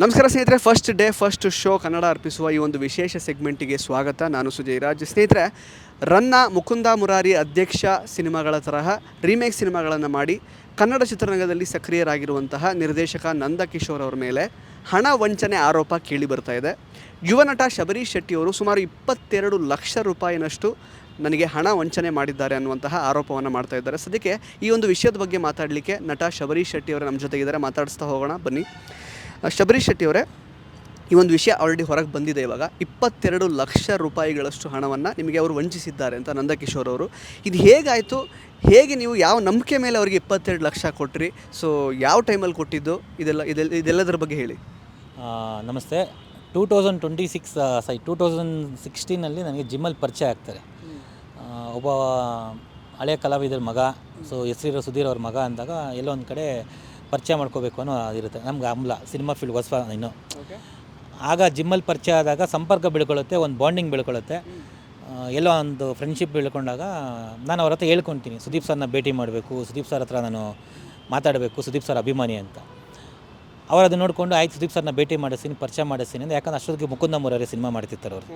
ನಮಸ್ಕಾರ ಸ್ನೇಹಿತರೆ first day first show Kannada ಅರ್ಪಿಸುವ ಈ ಒಂದು ವಿಶೇಷ ಸೆಗ್ಮೆಂಟಿಗೆ ಸ್ವಾಗತ. ನಾನು ಸುಜಯ್ ರಾಜ್. ಸ್ನೇಹಿತರೆ, ರನ್ನ ಮುಕುಂದ ಮುರಾರಿ ಅಧ್ಯಕ್ಷ ಸಿನಿಮಾಗಳ ತರಹ ರೀಮೇಕ್ ಸಿನಿಮಾಗಳನ್ನು ಮಾಡಿ ಕನ್ನಡ ಚಿತ್ರರಂಗದಲ್ಲಿ ಸಕ್ರಿಯರಾಗಿರುವಂತಹ ನಿರ್ದೇಶಕ ನಂದಕಿಶೋರ್ ಅವರ ಮೇಲೆ ಹಣ ವಂಚನೆ ಆರೋಪ ಕೇಳಿ ಬರ್ತಾ ಇದೆ. ಯುವ ನಟ ಶಬರೀಶ್ ಶೆಟ್ಟಿಯವರು ಸುಮಾರು ಇಪ್ಪತ್ತೆರಡು ಲಕ್ಷ ರೂಪಾಯಿನಷ್ಟು ನನಗೆ ಹಣ ವಂಚನೆ ಮಾಡಿದ್ದಾರೆ ಅನ್ನುವಂತಹ ಆರೋಪವನ್ನು ಮಾಡ್ತಾ ಇದ್ದಾರೆ. ಸದ್ಯಕ್ಕೆ ಈ ಒಂದು ವಿಷಯದ ಬಗ್ಗೆ ಮಾತಾಡಲಿಕ್ಕೆ ನಟ ಶಬರೀಶ್ ಶೆಟ್ಟಿಯವರು ನಮ್ಮ ಜೊತೆಗಿದ್ದಾರೆ. ಮಾತಾಡಿಸ್ತಾ ಹೋಗೋಣ. ಬನ್ನಿ. ಶಬರೀಶ್ ಶೆಟ್ಟಿ ಅವರೇ, ಈ ಒಂದು ವಿಷಯ ಆಲ್ರೆಡಿ ಹೊರಗೆ ಬಂದಿದೆ ಇವಾಗ. ಇಪ್ಪತ್ತೆರಡು ಲಕ್ಷ ರೂಪಾಯಿಗಳಷ್ಟು ಹಣವನ್ನು ನಿಮಗೆ ಅವರು ವಂಚಿಸಿದ್ದಾರೆ ಅಂತ ನಂದಕಿಶೋರ್ ಅವರು. ಇದು ಹೇಗಾಯಿತು? ಹೇಗೆ ನೀವು ಯಾವ ನಂಬಿಕೆ ಮೇಲೆ ಅವರಿಗೆ ಇಪ್ಪತ್ತೆರಡು ಲಕ್ಷ ಕೊಟ್ರಿ? ಸೊ ಯಾವ ಟೈಮಲ್ಲಿ ಕೊಟ್ಟಿದ್ದು? ಇದೆಲ್ಲ ಇದೆಲ್ಲ, ಇದೆಲ್ಲದರ ಬಗ್ಗೆ ಹೇಳಿ. ನಮಸ್ತೆ. Two thousand twenty six sorry two thousand ಸಿಕ್ಸ್ಟೀನಲ್ಲಿ ನನಗೆ ಜಿಮ್ಮಲ್ಲಿ ಪರಿಚಯ ಆಗ್ತಾರೆ. ಒಬ್ಬ ಹಳೆಯ ಕಲಾವಿದರ ಮಗ ಸೊ ಹೆಸರಿರೋ ಸುಧೀರ್ ಅವ್ರ ಮಗ ಅಂದಾಗ ಎಲ್ಲೊಂದು ಕಡೆ ಪರಿಚಯ ಮಾಡ್ಕೋಬೇಕು ಅನ್ನೋ ಅದಿರುತ್ತೆ ನಮ್ಗೆ ಅಮ್ಲ ಸಿನಿಮಾ ಫೀಲ್ಡ್ ಹೊಸ ಇನ್ನು. ಆಗ ಜಿಮ್ಮಲ್ಲಿ ಪರಿಚಯ ಆದಾಗ ಸಂಪರ್ಕ ಬೆಳ್ಕೊಳ್ಳುತ್ತೆ ಒಂದು ಬಾಂಡಿಂಗ್ ಬೆಳ್ಕೊಳ್ಳುತ್ತೆ. ಎಲ್ಲೋ ಒಂದು ಫ್ರೆಂಡ್ಶಿಪ್ ಬೆಳ್ಕೊಂಡಾಗ ನಾನು ಅವ್ರ ಹತ್ರ ಹೇಳ್ಕೊತೀನಿ ಸುದೀಪ್ ಸರ್ನ ಭೇಟಿ ಮಾಡಬೇಕು ಸುದೀಪ್ ಸರ್ ಹತ್ರ ನಾನು ಮಾತಾಡಬೇಕು ಸುದೀಪ್ ಸರ್ ಅಭಿಮಾನಿ ಅಂತ. ಅವ್ರು ನೋಡ್ಕೊಂಡು ನೋಡಿಕೊಂಡು ಆಯ್ತು ಸುದೀಪ್ ಸರ್ನ ಭೇಟಿ ಮಾಡಿಸ್ತೀನಿ ಪರಿಚಯ ಮಾಡಿಸ್ತೀನಿ ಅಂದರೆ ಯಾಕಂದ್ರೆ ಅಷ್ಟೊತ್ತಿಗೆ ಮುಕುಂದ ಮುರಾರಿ ಸಿನಿಮಾ ಮಾಡ್ತಿರ್ತಾರೆ ಅವರು.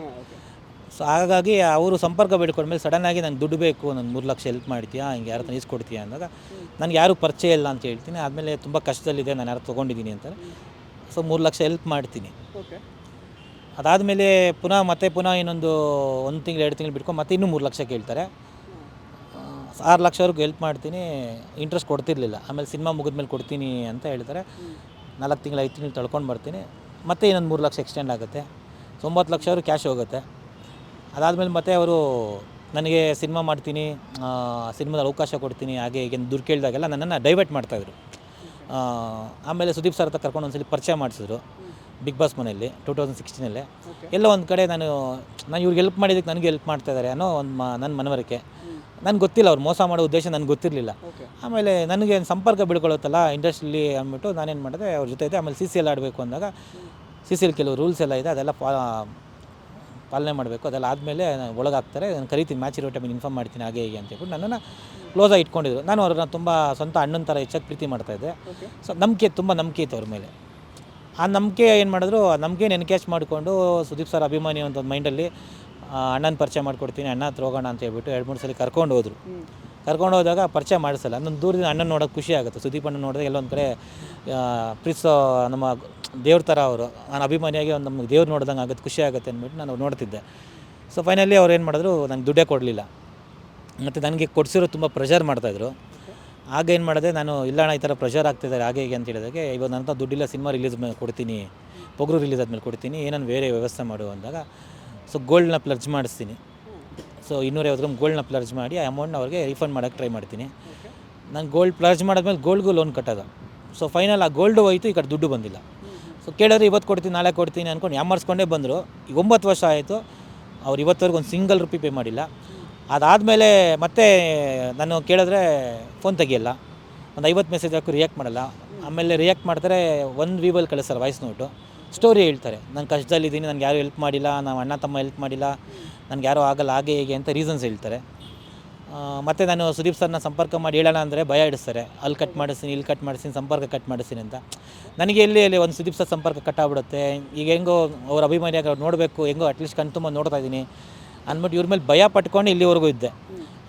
ಸೊ ಹಾಗಾಗಿ ಅವರು ಸಂಪರ್ಕ ಬೆಳ್ಕೊಂಡ್ಮೇಲೆ ಸಡನ್ನಾಗಿ ನನಗೆ ದುಡ್ಡು ಬೇಕು ನಾನು ಮೂರು ಲಕ್ಷ ಹೆಲ್ಪ್ ಮಾಡ್ತೀಯಾ ಹಿಂಗೆ ಯಾರು ಹತ್ರ ಕೊಡ್ತೀಯಾ ಅಂದಾಗ ನನಗೆ ಯಾರು ಪರಿಚಯ ಇಲ್ಲ ಅಂತ ಹೇಳ್ತೀನಿ ಆದಮೇಲೆ ತುಂಬ ಕಷ್ಟದಲ್ಲಿದೆ ನಾನು ಯಾರು ತೊಗೊಂಡಿದ್ದೀನಿ ಅಂತಾರೆ. ಸೊ ಮೂರು ಲಕ್ಷ ಹೆಲ್ಪ್ ಮಾಡ್ತೀನಿ. ಓಕೆ ಅದಾದಮೇಲೆ ಪುನಃ ಮತ್ತೆ ಪುನಃ ಇನ್ನೊಂದು ಒಂದು ತಿಂಗಳು ಎರಡು ತಿಂಗಳು ಬಿಟ್ಕೊಂಡು ಮತ್ತೆ ಇನ್ನೂ ಮೂರು ಲಕ್ಷ ಕೇಳ್ತಾರೆ. ಆರು ಲಕ್ಷವರೆಗೂ ಹೆಲ್ಪ್ ಮಾಡ್ತೀನಿ ಇಂಟ್ರೆಸ್ಟ್ ಕೊಡ್ತಿರ್ಲಿಲ್ಲ. ಆಮೇಲೆ ಸಿನಿಮಾ ಮುಗಿದ್ಮೇಲೆ ಕೊಡ್ತೀನಿ ಅಂತ ಹೇಳ್ತಾರೆ. ನಾಲ್ಕು ತಿಂಗಳು ಐದು ತಿಂಗಳು ತಳ್ಕೊಂಡು ಬರ್ತೀನಿ. ಮತ್ತೆ ಇನ್ನೊಂದು ಮೂರು ಲಕ್ಷ ಎಕ್ಸ್ಟೆಂಡ್ ಆಗುತ್ತೆ. ಸೊ ಒಂಬತ್ತು ಲಕ್ಷವರು ಕ್ಯಾಶ್ ಹೋಗುತ್ತೆ. ಅದಾದಮೇಲೆ ಮತ್ತೆ ಅವರು ನನಗೆ ಸಿನಿಮಾ ಮಾಡ್ತೀನಿ ಸಿನಿಮಾದಲ್ಲಿ ಅವಕಾಶ ಕೊಡ್ತೀನಿ ಹಾಗೆ ಹೀಗೆ ದುಡ್ಡು ಕೇಳಿದಾಗೆಲ್ಲ ನನ್ನನ್ನು ಡೈವರ್ಟ್ ಮಾಡ್ತಾಯಿದ್ರು ಆಮೇಲೆ ಸುದೀಪ್ ಸರ್ ಹತ್ರ ಕರ್ಕೊಂಡು ಒಂದ್ಸಲಿ ಪರಿಚಯ ಮಾಡಿಸಿದ್ರು ಬಿಗ್ ಬಾಸ್ ಮನೆಯಲ್ಲಿ ಟೂ ತೌಸಂಡ್ ಸಿಕ್ಸ್ಟೀನಲ್ಲೇ ಎಲ್ಲೋ ಒಂದು ಕಡೆ ನಾನು ನಾನು ಇವ್ರಿಗೆ ಹೆಲ್ಪ್ ಮಾಡಿದ್ದಕ್ಕೆ ನನಗೆ ಹೆಲ್ಪ್ ಮಾಡ್ತಾ ಇದ್ದಾರೆ ಅನ್ನೋ ಒಂದು ಮ ನನ್ನ ಮನವರಿಕೆ. ನನಗೆ ಗೊತ್ತಿಲ್ಲ ಅವ್ರು ಮೋಸ ಮಾಡೋ ಉದ್ದೇಶ ನನಗೆ ಗೊತ್ತಿರಲಿಲ್ಲ. ಆಮೇಲೆ ನನಗೆ ಸಂಪರ್ಕ ಬಿಡ್ಕೊಳ್ಳುತ್ತಲ್ಲ ಇಂಡಸ್ಟ್ರಿಲಿ ಅಂದ್ಬಿಟ್ಟು ನಾನೇನು ಮಾಡಿದೆ ಅವ್ರ ಜೊತೆ ಇದ್ದೆ ಆಮೇಲೆ ಸಿ ಸಿ ಎಲ್ ಆಡಬೇಕು ಅಂದಾಗ ಸಿ ಸಿ ಎಲ್ ಕೆಲವು ರೂಲ್ಸ್ ಎಲ್ಲ ಇದೆ ಅದೆಲ್ಲ ಪಾ ಪಾಲನೆ ಮಾಡಬೇಕು. ಅದೆಲ್ಲ ಆದಮೇಲೆ ಒಳಗಾಗ್ತಾರೆ ನಾನು ಕರಿತೀನಿ ಮ್ಯಾಚ್ ಇರೋ ಟೈಮಿಗೆ ಇನ್ಫಾರ್ಮ್ ಮಾಡ್ತೀನಿ ಹಾಗೆ ಹೀಗೆ ಅಂತ ಹೇಳ್ಬಿಟ್ಟು ನನ್ನನ್ನು ಕ್ಲೋಸಾಗಿ ಇಟ್ಕೊಂಡಿದ್ರು. ನಾನು ಅವ್ರನ್ನ ತುಂಬ ಸ್ವಂತ ಅಣ್ಣನ ಥರ ಹೆಚ್ಚಾಗಿ ಪ್ರೀತಿ ಮಾಡ್ತಾಯಿದ್ದೆ ಸೊ ನಂಬಿಕೆ ತುಂಬ ನಂಬಿಕೆ ಇತ್ತು ಅವ್ರ ಮೇಲೆ. ಆ ನಂಬಿಕೆ ಏನು ಮಾಡಿದ್ರು ಆ ನಂಬಿಕೆ ಎನ್ಕ್ಯಾಚ್ ಮಾಡಿಕೊಂಡು ಸುದೀಪ್ ಸರ್ ಅಭಿಮಾನಿ ಅಂತ ಒಂದು ಮೈಂಡಲ್ಲಿ ಅಣ್ಣನ ಪರಿಚಯ ಮಾಡಿಕೊಡ್ತೀನಿ ಅಣ್ಣ ಹತ್ರ ಹೋಗೋಣ ಅಂತ ಹೇಳ್ಬಿಟ್ಟು ಎರಡು ಮೂರು ಸಲ ಕರ್ಕೊಂಡು ಹೋದರು. ಕರ್ಕೊಂಡು ಹೋದಾಗ ಪರಿಚಯ ಮಾಡಿಸಲ್ಲ. ನನ್ನ ದೂರದಿಂದ ಅಣ್ಣನ ನೋಡೋಕೆ ಖುಷಿ ಆಗುತ್ತೆ. ಸುದೀಪ್ ಅಣ್ಣ ನೋಡಿದಾಗ ಎಲ್ಲೊಂದು ಕಡೆ ಪ್ರೀತಿಸೋ ನಮ್ಮ ದೇವ್ರ ಥರ ಅವರು. ನಾನು ಅಭಿಮಾನಿಯಾಗಿ ಒಂದು ನಮಗೆ ದೇವ್ರು ನೋಡ್ದಂಗೆ ಆಗುತ್ತೆ ಖುಷಿ ಆಗುತ್ತೆ ಅಂದ್ಬಿಟ್ಟು ನಾನು ನೋಡ್ತಿದ್ದೆ. ಸೊ ಫೈನಲಿ ಅವ್ರು ಏನು ಮಾಡಿದ್ರು ನನಗೆ ದುಡ್ಡೇ ಕೊಡಲಿಲ್ಲ. ಮತ್ತು ನನಗೆ ಕೊಡಿಸಿರೋ ತುಂಬ ಪ್ರೆಷರ್ ಮಾಡ್ತಾಯಿದ್ರು ಆಗ ಏನು ಮಾಡಿದೆ ನಾನು ಇಲ್ಲ ಈ ಥರ ಪ್ರೆಷರ್ ಆಗ್ತಿದ್ದಾರೆ ಹಾಗೆ ಹೀಗೆ ಅಂತ ಹೇಳಿದಾಗೆ ಇವಾಗ ನನ್ನ ದುಡ್ಡಿಲ್ಲ ಸಿನಿಮಾ ರಿಲೀಸ್ ಮೇಲೆ ಕೊಡ್ತೀನಿ ಪೊಗರು ರಿಲೀಸ್ ಆದಮೇಲೆ ಕೊಡ್ತೀನಿ ಏನನ್ನು ಬೇರೆ ವ್ಯವಸ್ಥೆ ಮಾಡು ಅಂದಾಗ ಸೊ ಗೋಲ್ಡ್ನ ಪ್ಲರ್ಜ್ ಮಾಡಿಸ್ತೀನಿ. ಸೊ ಇನ್ನೂರೈವತ್ತು ಗ್ರಾಮ್ ಗೋಲ್ಡ್ನ ಪ್ಲರ್ಜ್ ಮಾಡಿ ಆ ಅಮೌಂಟ್ನ ಅವ್ರಿಗೆ ರಿಫಂಡ್ ಮಾಡೋಕ್ಕೆ ಟ್ರೈ ಮಾಡ್ತೀನಿ. ನಾನು ಗೋಲ್ಡ್ ಪ್ಲರ್ಜ್ ಮಾಡಿದ್ಮೇಲೆ ಗೋಲ್ಡ್ಗೂ ಲೋನ್ ಕಟ್ಟೋದು. ಸೊ ಫೈನಲ್ ಆ ಗೋಲ್ಡು ಹೋಯಿತು ಈ ಕಡೆ ದುಡ್ಡು ಬಂದಿಲ್ಲ. ಸೊ ಕೇಳಿದ್ರೆ ಇವತ್ತು ಕೊಡ್ತೀನಿ, ನಾಳೆ ಕೊಡ್ತೀನಿ ಅಂದ್ಕೊಂಡು ಯಾಮರ್ಸ್ಕೊಂಡೇ ಬಂದರು. ಈಗ ಒಂಬತ್ತು ವರ್ಷ ಆಯಿತು, ಅವ್ರು ಇವತ್ತವರೆಗೂ ಒಂದು ಸಿಂಗಲ್ ರುಪಿ ಪೇ ಮಾಡಿಲ್ಲ. ಅದಾದಮೇಲೆ ಮತ್ತೆ ನಾನು ಕೇಳಿದ್ರೆ ಫೋನ್ ತೆಗಿಯಲ್ಲ. ಒಂದು ಐವತ್ತು ಮೆಸೇಜ್ ಹಾಕಿ ರಿಯಾಕ್ಟ್ ಮಾಡಲ್ಲ. ಆಮೇಲೆ ರಿಯಾಕ್ಟ್ ಮಾಡ್ತಾರೆ, ಒಂದು ವೀವಲ್ಲಿ ಕಳಿಸ್ತಾರೆ ವಾಯ್ಸ್ ನೋಟು ಸ್ಟೋರಿ ಹೇಳ್ತಾರೆ. ನಾನು ಕಷ್ಟದಲ್ಲಿದ್ದೀನಿ, ನನಗೆ ಯಾರು ಹೆಲ್ಪ್ ಮಾಡಿಲ್ಲ, ನಾವು ಅಣ್ಣ ತಮ್ಮ ಹೆಲ್ಪ್ ಮಾಡಿಲ್ಲ, ನನಗೆ ಯಾರೂ ಆಗಲ್ಲ, ಹಾಗೆ ಹೀಗೆ ಅಂತ ರೀಸನ್ಸ್ ಹೇಳ್ತಾರೆ. ಮತ್ತೆ ನಾನು ಸುದೀಪ್ ಸರ್ನ ಸಂಪರ್ಕ ಮಾಡಿ ಹೇಳೋಣ ಅಂದರೆ ಭಯ ಇಡಿಸ್ತಾರೆ ಅಲ್ಲಿ ಕಟ್ ಮಾಡಿಸ್ತೀನಿ, ಇಲ್ಲಿ ಕಟ್ ಮಾಡಿಸ್ತೀನಿ, ಸಂಪರ್ಕ ಕಟ್ ಮಾಡಿಸ್ತೀನಿ ಅಂತ. ನನಗೆ ಎಲ್ಲಿ ಇಲ್ಲಿ ಒಂದು ಸುದೀಪ್ ಸರ್ ಸಂಪರ್ಕ ಕಟ್ ಆಗ್ಬಿಡುತ್ತೆ, ಈಗ ಹೆಂಗೋ ಅವ್ರ ಅಭಿಮಾನಿಯಾಗಿ ನೋಡಬೇಕು, ಹೆಂಗೋ ಅಟ್ಲೀಸ್ಟ್ ಕಣ್ ತುಂಬ ನೋಡ್ತಾ ಇದ್ದೀನಿ ಅಂದ್ಬಿಟ್ಟು ಇವ್ರ ಮೇಲೆ ಭಯ ಪಟ್ಕೊಂಡು ಇಲ್ಲಿವರೆಗೂ ಇದ್ದೆ.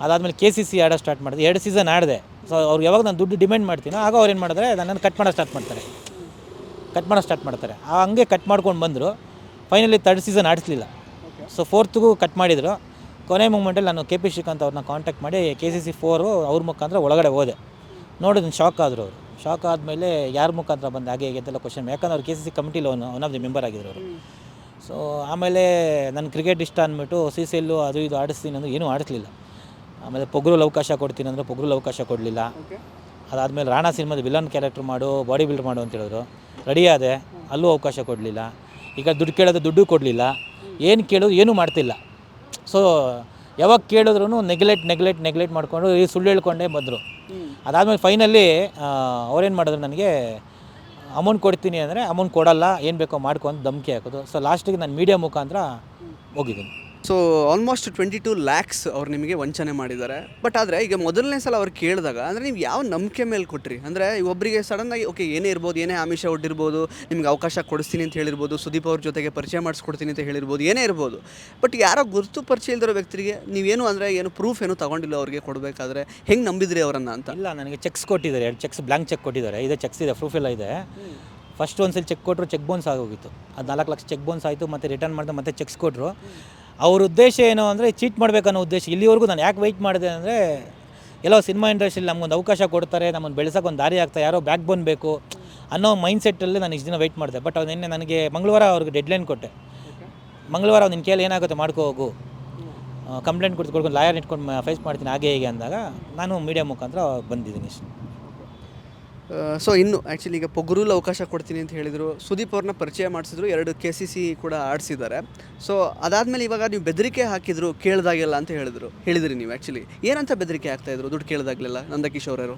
ಅದಾದಮೇಲೆ ಕೆ ಸಿ ಸಿ ಆಡೋ ಸ್ಟಾರ್ಟ್ ಮಾಡಿದೆ. ಎರಡು ಸೀಸನ್ ಆಡಿದೆ. ಸೊ ಅವ್ರು ಯಾವಾಗ ನಾನು ದುಡ್ಡು ಡಿಮ್ಯಾಂಡ್ ಮಾಡ್ತೀನೋ, ಆಗ ಅವ್ರು ಏನು ಮಾಡಿದ್ರೆ ನನ್ನನ್ನು ಕಟ್ ಮಾಡೋ ಸ್ಟಾರ್ಟ್ ಮಾಡ್ತಾರೆ. ಕಟ್ ಮಾಡೋ ಸ್ಟಾರ್ಟ್ ಮಾಡ್ತಾರೆ. ಹಂಗೆ ಕಟ್ ಮಾಡ್ಕೊಂಡು ಬಂದರು. ಫೈನಲಿ ತರ್ಡ್ ಸೀಸನ್ ಆಡಿಸ್ಲಿಲ್ಲ. ಸೊ ಫೋರ್ತ್ಗೂ ಕಟ್ ಮಾಡಿದರು. ಕೊನೆ ಮೂಮೆಂಟಲ್ಲಿ ನಾನು ಕೆ ಪಿ ಶ್ರೀಕಾಂತ್ ಅವ್ರನ್ನ ಕಾಂಟ್ಯಾಕ್ಟ್ ಮಾಡಿ ಕೆ ಸಿ ಸಿ ಫೋರು ಅವ್ರ ಮುಖಾಂತರ ಒಳಗಡೆ ಹೋದೆ. ನೋಡಿದ್ರೆ ಶಾಕ್ ಆದರು ಅವರು. ಶಾಕ್ ಆದಮೇಲೆ ಯಾರ ಮುಖಾಂತರ ಬಂದು ಹಾಗೆ ಹೇಗೆ ಅಂತೆಲ್ಲ ಕ್ವಶನ್ ಯಾಕಂದ್ರೆ ಅವ್ರು K C C ಕಮಿಟಿಲಿ one one of the member ಆಗಿದ್ರು ಅವರು. ಸೊ ಆಮೇಲೆ ನನ್ನ ಕ್ರಿಕೆಟ್ ಇಷ್ಟ ಅಂದ್ಬಿಟ್ಟು ಸಿ ಸಿ ಎಲ್ಲು ಅದು ಇದು ಆಡಿಸ್ತೀನಿ ಅಂದ್ರೆ ಏನೂ ಆಡಿಸ್ಲಿಲ್ಲ. ಆಮೇಲೆ ಪೊಗರಲ್ಲಿ ಅವಕಾಶ ಕೊಡ್ತೀನಿ ಅಂದರೆ ಪೊಗರಲ್ಲಿ ಅವಕಾಶ ಕೊಡಲಿಲ್ಲ. ಅದಾದಮೇಲೆ ರಾಣಾ ಸಿನಿಮಾದ ವಿಲನ್ ಕ್ಯಾರೆಕ್ಟರ್ ಮಾಡು ಬಾಡಿ ಬಿಲ್ಡ್ ಮಾಡು ಅಂತ ಹೇಳಿದ್ರು. ರೆಡಿ ಆದೆ ಅಲ್ಲೂ ಅವಕಾಶ ಕೊಡಲಿಲ್ಲ. ಈಗ ದುಡ್ಡು ಕೇಳೋದು ದುಡ್ಡು ಕೊಡಲಿಲ್ಲ. ಏನು ಕೇಳೋದು ಏನೂ ಮಾಡ್ತಿಲ್ಲ. ಸೊ ಯಾವಾಗ ಕೇಳಿದ್ರು ನೆಗ್ಲೆಕ್ಟ್ ನೆಗ್ಲೆಕ್ಟ್ ನೆಗ್ಲೆಕ್ಟ್ ಮಾಡಿಕೊಂಡು ಈ ಸುಳ್ಳು ಹೇಳ್ಕೊಂಡೇ ಬಂದರು. ಅದಾದಮೇಲೆ ಫೈನಲ್ಲಿ ಅವ್ರೇನು ಮಾಡಿದ್ರು ನನಗೆ ಅಮೌಂಟ್ ಕೊಡ್ತೀನಿ ಅಂದರೆ ಅಮೌಂಟ್ ಕೊಡಲ್ಲ ಏನು ಬೇಕೋ ಮಾಡ್ಕೊಂಡು ಧಮ್ಕಿ ಹಾಕೋದು. ಸೊ ಲಾಸ್ಟಿಗೆ ನಾನು ಮೀಡಿಯಾ ಮುಖಾಂತರ ಹೋಗಿದ್ದೀನಿ. So almost twenty two lakhs ಅವ್ರು ನಿಮಗೆ ವಂಚನೆ ಮಾಡಿದ್ದಾರೆ. ಬಟ್ ಆದರೆ, ಈಗ ಮೊದಲನೇ ಸಲ ಅವ್ರು ಕೇಳಿದಾಗ, ಅಂದರೆ ನೀವು ಯಾವ ನಂಬಿಕೆ ಮೇಲೆ ಕೊಟ್ರಿ? ಅಂದರೆ ಒಬ್ಬರಿಗೆ ಸಡನ್ನಾಗಿ ಓಕೆ ಏನೇ ಇರ್ಬೋದು, ಏನೇ ಆಮಿಷ ಒಡ್ಡಿರ್ಬೋದು ನಿಮ್ಗೆ ಅವಕಾಶ ಕೊಡಿಸ್ತೀನಿ ಅಂತ ಹೇಳಿರ್ಬೋದು, ಸುದೀಪ್ ಅವ್ರ ಜೊತೆಗೆ ಪರಿಚಯ ಮಾಡಿಸ್ಕೊಡ್ತೀನಿ ಅಂತ ಹೇಳಿರ್ಬೋದು, ಏನೇ ಇರ್ಬೋದು. ಬಟ್ ಯಾರೋ ಗುರುತು ಪರಿಚಯ ಇಲ್ದಿರೋ ವ್ಯಕ್ತಿಗೆ ನೀವೇನು ಅಂದರೆ ಏನು ಪ್ರೂಫ್ ಏನು ತಗೊಂಡಿಲ್ಲ ಅವ್ರಿಗೆ ಕೊಡಬೇಕಾದ್ರೆ, ಹೆಂಗೆ ನಂಬಿದ್ರಿ ಅವರನ್ನು ಅಂತ? ಇಲ್ಲ, ನನಗೆ ಚೆಕ್ಸ್ ಕೊಟ್ಟಿದ್ದಾರೆ. ಎರಡು ಚೆಕ್ಸ್ ಬ್ಲ್ಯಾಂಕ್ ಚೆಕ್ ಕೊಟ್ಟಿದ್ದಾರೆ. ಇದೆ ಚೆಕ್ಸ್ ಇದೆ ಪ್ರೂಫ್ ಎಲ್ಲ ಇದೆ. ಫಸ್ಟ್ ಒಂದ್ಸಲ ಚೆಕ್ ಕೊಟ್ಟರು ಚೆಕ್ ಬೋನ್ಸ್ ಆಗೋಗಿತ್ತು. ಅದು ನಾಲ್ಕು ಲಕ್ಷ ಚೆಕ್ ಬೋನ್ಸ್ ಆಯಿತು, ಮತ್ತು ರಿಟರ್ನ್ ಮಾಡಿದೆ ಮತ್ತೆ ಚೆಕ್ಸ್ ಕೊಟ್ಟರು ಅವ್ರ ಉದ್ದೇಶ ಏನು ಅಂದರೆ ಚೀಟ್ ಮಾಡಬೇಕನ್ನೋ ಉದ್ದೇಶ. ಇಲ್ಲಿವರೆಗೂ ನಾನು ಯಾಕೆ ವೆಯ್ಟ್ ಮಾಡಿದೆ ಅಂದರೆ ಎಲ್ಲೋ ಸಿನಿಮಾ ಇಂಡಸ್ಟ್ರಿಯಲ್ಲಿ ನಮಗೊಂದು ಅವಕಾಶ ಕೊಡ್ತಾರೆ, ನಮ್ಮನ್ನು ಬೆಳೆಸೋಕೆ ಒಂದು ದಾರಿ ಆಗ್ತಾ, ಯಾರೋ ಬ್ಯಾಕ್ ಬೋನ್ ಬೇಕು ಅನ್ನೋ ಮೈಂಡ್ ಸೆಟ್ಟಲ್ಲಿ ನಾನು ಇಷ್ಟು ದಿನ ವೆಯ್ಟ್ ಮಾಡಿದೆ. ಬಟ್ ಅವ್ರು ನಿನ್ನೆ ನನಗೆ ಮಂಗಳವಾರ ಅವ್ರಿಗೆ ಡೆಡ್ಲೈನ್ ಕೊಟ್ಟೆ. ಮಂಗಳವಾರ ನಿನ್ನ ಕೇಳಿ ಏನಾಗುತ್ತೆ ಮಾಡ್ಕೋ ಹೋಗು. ಕಂಪ್ಲೇಂಟ್ ಕೊಡ್ತು ಕೊಡ್ಕೊಂಡು ಲಾಯರ್ ಇಟ್ಕೊಂಡು ಫೇಸ್ ಮಾಡ್ತೀನಿ, ಹಾಗೆ ಹೀಗೆ ಅಂದಾಗ ನಾನು ಮೀಡಿಯಾ ಮುಖಾಂತರ ಬಂದಿದ್ದೀನಿ. ಇಷ್ಟು ಸೊ ಇನ್ನು ಆ್ಯಕ್ಚುಲಿ ಈಗ ಪೊಗರೂಲ್ ಅವಕಾಶ ಕೊಡ್ತೀನಿ ಅಂತ ಹೇಳಿದರು. ಸುದೀಪ್ ಅವ್ರನ್ನ ಪರಿಚಯ ಮಾಡಿಸಿದ್ರು. ಎರಡು ಕೆ ಸಿ ಸಿ ಕೂಡ ಆಡಿಸಿದ್ದಾರೆ. ಸೊ ಅದಾದಮೇಲೆ ಇವಾಗ ನೀವು ಬೆದರಿಕೆ ಹಾಕಿದ್ರು ಕೇಳ್ದಾಗೆಲ್ಲ ಅಂತ ಹೇಳಿದ್ರು. ಹೇಳಿದ್ರಿ ನೀವು ಆ್ಯಕ್ಚುಲಿ ಏನಂತ ಬೆದರಿಕೆ ಆಗ್ತಾಯಿದ್ರು ದುಡ್ಡು ಕೇಳ್ದಾಗಲಿಲ್ಲ. ಅವರು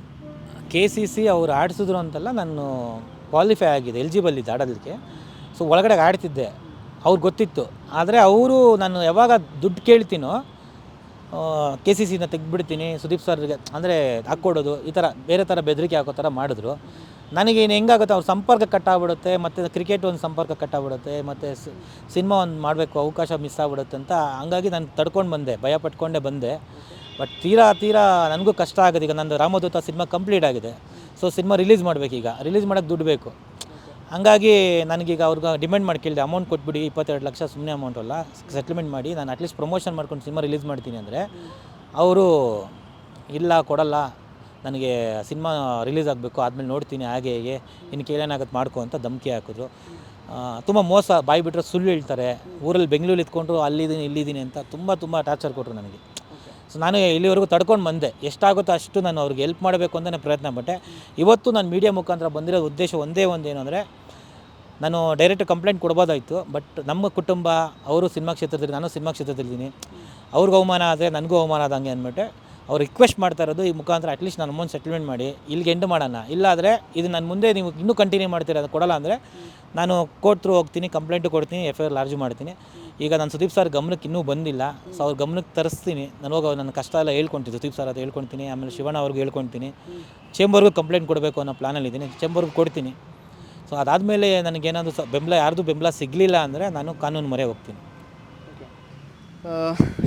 ಕೆ ಸಿ ಸಿ ಅವ್ರು ಆಡಿಸಿದ್ರು ಅಂತಲ್ಲ ನಾನು ಕ್ವಾಲಿಫೈ ಆಗಿದೆ ಎಲಿಜಿಬಲ್ ಇದ್ದೆ ಆಡೋದಕ್ಕೆ. ಸೊ ಒಳಗಡೆ ಆಡ್ತಿದ್ದೆ. ಅವ್ರು ಗೊತ್ತಿತ್ತು. ಆದರೆ ಅವರು ನಾನು ಯಾವಾಗ ದುಡ್ಡು ಕೇಳ್ತೀನೋ ಕೆ ಸಿ ಸಿನ ತೆಗೆದ್ಬಿಡ್ತೀನಿ. ಸುದೀಪ್ ಸರ್ಗೆ ಅಂದರೆ ಹಾಕ್ಕೊಡೋದು. ಈ ಥರ ಬೇರೆ ಥರ ಬೆದರಿಕೆ ಹಾಕೋ ಥರ ಮಾಡಿದ್ರು. ನನಗೆ ಇನ್ನು ಹೆಂಗಾಗುತ್ತೆ? ಅವ್ರ ಸಂಪರ್ಕ ಕಟ್ಟಾಗ್ಬಿಡುತ್ತೆ, ಮತ್ತು ಕ್ರಿಕೆಟ್ ಒಂದು ಸಂಪರ್ಕ ಕಟ್ಟಾಗ್ಬಿಡುತ್ತೆ, ಮತ್ತು ಸಿನಿಮಾ ಒಂದು ಮಾಡಬೇಕು, ಅವಕಾಶ ಮಿಸ್ ಆಗ್ಬಿಡುತ್ತೆ ಅಂತ ಹಂಗಾಗಿ ನಾನು ತಡ್ಕೊಂಡು ಬಂದೆ, ಭಯ ಪಟ್ಕೊಂಡೇ ಬಂದೆ. ಬಟ್ ತೀರಾ ತೀರಾ ನನಗೂ ಕಷ್ಟ ಆಗೋದು. ಈಗ ನಂದು ರಾಮದೂತ ಸಿನಿಮಾ ಕಂಪ್ಲೀಟ್ ಆಗಿದೆ. ಸೊ ಸಿನಿಮಾ ರಿಲೀಸ್ ಮಾಡಬೇಕೀಗ. ರಿಲೀಸ್ ಮಾಡೋಕ್ಕೆ ದುಡ್ಡು ಬೇಕು. ಹಂಗಾಗಿ ನನಗೀಗ ಅವ್ರಿಗೆ ಡಿಮ್ಯಾಂಡ್ ಮಾಡಿ ಕೇಳಿದೆ ಅಮೌಂಟ್ ಕೊಟ್ಬಿಡಿ, ಇಪ್ಪತ್ತೆರಡು ಲಕ್ಷ ಸುಮ್ಮನೆ ಅಮೌಂಟ್ ಅಲ್ಲ ಸೆಟ್ಲ್ಮೆಂಟ್ ಮಾಡಿ, ನಾನು ಅಟ್ಲೀಸ್ಟ್ ಪ್ರಮೋಷನ್ ಮಾಡ್ಕೊಂಡು ಸಿನಿಮಾ ರಿಲೀಸ್ ಮಾಡ್ತೀನಿ ಅಂದರೆ, ಅವರು ಇಲ್ಲ, ಕೊಡಲ್ಲ, ನನಗೆ ಸಿನಿಮಾ ರಿಲೀಸ್ ಆಗಬೇಕು, ಆದಮೇಲೆ ನೋಡ್ತೀನಿ ಹಾಗೆ ಹೇಗೆ ಇನ್ನು ಕೇಳೇನಾಗುತ್ತೆ ಮಾಡ್ಕೊ ಅಂತ ಧಮಕಿ ಹಾಕಿದ್ರು. ತುಂಬ ಮೋಸ, ಬಾಯಿ ಬಿಟ್ಟರೆ ಸುಳ್ಳು ಹೇಳ್ತಾರೆ, ಊರಲ್ಲಿ ಬೆಂಗಳೂರು ಇದ್ಕೊಂಡು ಅಲ್ಲಿದ್ದೀನಿ, ಇಲ್ಲಿದ್ದೀನಿ ಅಂತ ತುಂಬ ತುಂಬ ಟಾರ್ಚರ್ ಕೊಟ್ಟರು ನನಗೆ. ಸೊ ನಾನು ಇಲ್ಲಿವರೆಗೂ ತಡ್ಕೊಂಡು ಬಂದೆ. ಎಷ್ಟಾಗುತ್ತೋ ಅಷ್ಟು ನಾನು ಅವ್ರಿಗೆ ಹೆಲ್ಪ್ ಮಾಡಬೇಕು ಅಂತ ನಾನು ಪ್ರಯತ್ನ ಪಟ್ಟೆ. ಇವತ್ತು ನಾನು ಮೀಡಿಯಾ ಮುಖಾಂತರ ಬಂದಿರೋ ಉದ್ದೇಶ ಒಂದೇ ಒಂದು ಏನು ಅಂದರೆ, ನಾನು ಡೈರೆಕ್ಟ್ ಕಂಪ್ಲೇಂಟ್ ಕೊಡ್ಬೋದಾಯಿತು ಬಟ್ ನಮ್ಮ ಕುಟುಂಬ, ಅವರು ಸಿನಿಮಾ ಕ್ಷೇತ್ರದಲ್ಲಿ, ನಾನು ಸಿನಿಮಾ ಕ್ಷೇತ್ರದಲ್ಲಿದ್ದೀನಿ. ಅವ್ರಿಗೂ ಅವಮಾನ ಆದರೆ ನನಗೂ ಅವಮಾನ ಆದಂಗೆ ಅಂದ್ಬಿಟ್ಟು ಅವ್ರು ರಿಕ್ವೆಸ್ಟ್ ಮಾಡ್ತಾ ಇರೋದು ಈ ಮುಖಾಂತರ ಅಟ್ಲೀಸ್ಟ್ ನಾನು ಅಮೌಂಟ್ ಸೆಟಲ್ಮೆಂಟ್ ಮಾಡಿ, ಇಲ್ಲಿಗೆ ಎಂಡ್ ಮಾಡೋಣ. ಇಲ್ಲಾದರೆ ಇದು ನನ್ನ ಮುಂದೆ ನೀವು ಇನ್ನೂ ಕಂಟಿನ್ಯೂ ಮಾಡ್ತೀರ ಅದು ಕೊಡಲ್ಲ ಅಂದರೆ, ನಾನು ಕೋರ್ಟ್ ಥ್ರೂ ಹೋಗ್ತೀನಿ ಕಂಪ್ಲೇಂಟು ಕೊಡ್ತೀನಿ ಎಫ್ ಐ ಆರ್ ಲಾರ್ಜ್ ಮಾಡ್ತೀನಿ. ಈಗ ನಾನು ಸುದೀಪ್ ಸರ್ ಗಮನಕ್ಕೆ ಇನ್ನೂ ಬಂದಿಲ್ಲ. ಸೊ ಅವ್ರ ಗಮನಕ್ಕೆ ತರಿಸ್ತೀನಿ. ನಾನು ಹೋಗಿ ನನ್ನ ಕಷ್ಟ ಎಲ್ಲ ಹೇಳ್ಕೊಂತೀನಿ. ಸುದೀಪ್ ಸರ್ ಅದು ಹೇಳ್ಕೊಳ್ತೀನಿ ಆಮೇಲೆ ಶಿವಣ್ಣ ಅವ್ರಿಗೆ ಹೇಳ್ಕೊಳ್ತೀನಿ ಚೇಂಬರ್ಗೂ ಕಂಪ್ಲೇಂಟ್ ಕೊಡಬೇಕು ಅನ್ನೋ ಪ್ಲಾನಲ್ಲಿದ್ದೀನಿ ಚೇಂಬರ್ಗೆ ಕೊಡ್ತೀನಿ. ಸೊ ಅದಾದಮೇಲೆ ನನಗೇನಾದರೂ ಸ ಬೆಂಬಲ ಯಾರ್ದು ಬೆಂಬಲ ಸಿಗಲಿಲ್ಲ ಅಂದರೆ ನಾನು ಕಾನೂನು ಮೊರೆ ಹೋಗ್ತೀನಿ.